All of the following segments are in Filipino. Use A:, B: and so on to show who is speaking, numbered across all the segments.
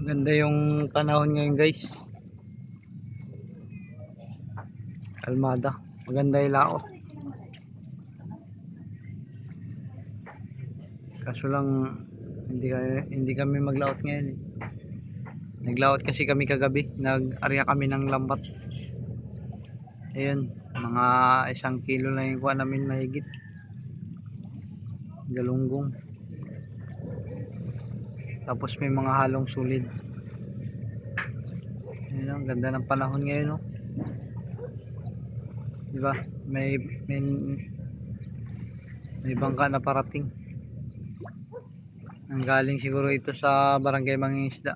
A: Maganda yung panahon ngayon guys. Kalmada. Maganda yung laot. Kaso lang hindi kami, hindi kami maglaot ngayon. eh. Naglaot kasi kami kagabi. Nag-arya kami ng lambat. Ayun, mga isang kilo lang yung kuha namin mahigit. Galunggong. Tapos may mga halong sulid. Ayun, ang ganda ng panahon ngayon, no? Di ba? May, may, may bangka na parating. Ang galing siguro ito sa barangay Mangingisda.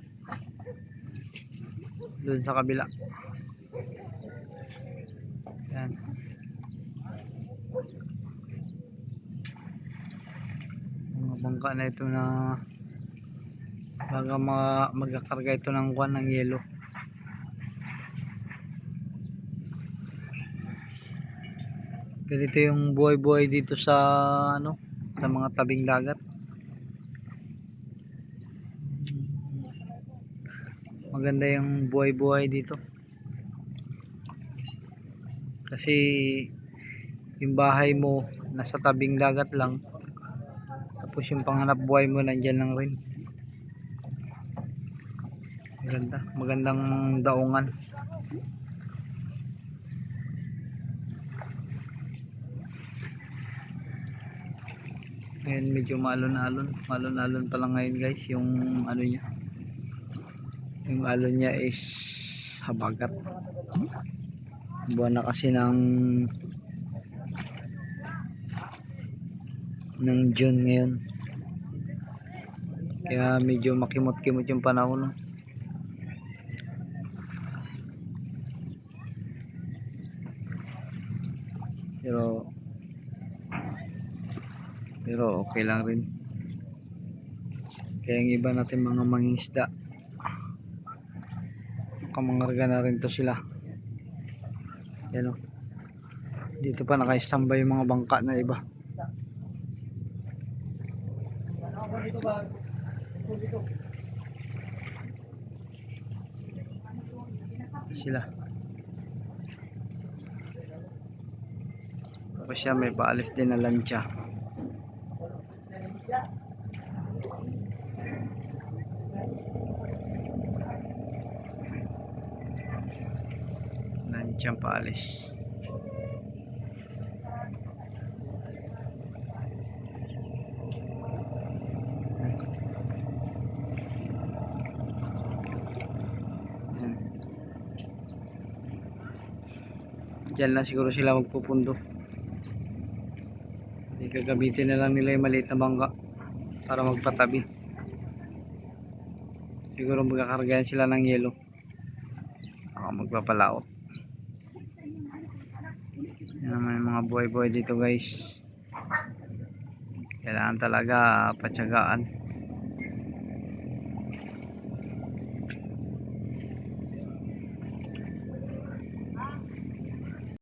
A: Doon sa kabila. Yan. Mga bangka na ito na baga mga magkakarga ito ng kwan ng yelo. Ganito yung buhay-buhay dito sa ano, sa mga tabing dagat. Maganda yung buhay-buhay dito. Kasi yung bahay mo nasa tabing dagat lang. Tapos yung panghanap buhay mo nandyan lang rin. Maganda. Magandang daungan. Ngayon medyo maalon-alon. Maalon-alon pa lang ngayon guys. Yung ano niya. Yung alon niya is habagat. Buwan na kasi ng ng June ngayon. Kaya medyo makimot-kimot yung panahon. No? Pero pero okay lang rin. Kaya yung iba natin mga mangingisda kamangarga na rin to sila. Yan o. Dito pa naka-standby yung mga bangka na iba. Sila. Tapos siya may paalis din na lancha. Lanchang paalis. Yan. Diyan lang siguro sila magpupundo. Hindi gagamitin na lang nila yung maliit na bangka para magpatabi. Siguro magkakargahan sila ng yelo. Ako magpapalaot. Yan naman yung mga buhay-buhay dito guys. Kailangan talaga patyagaan.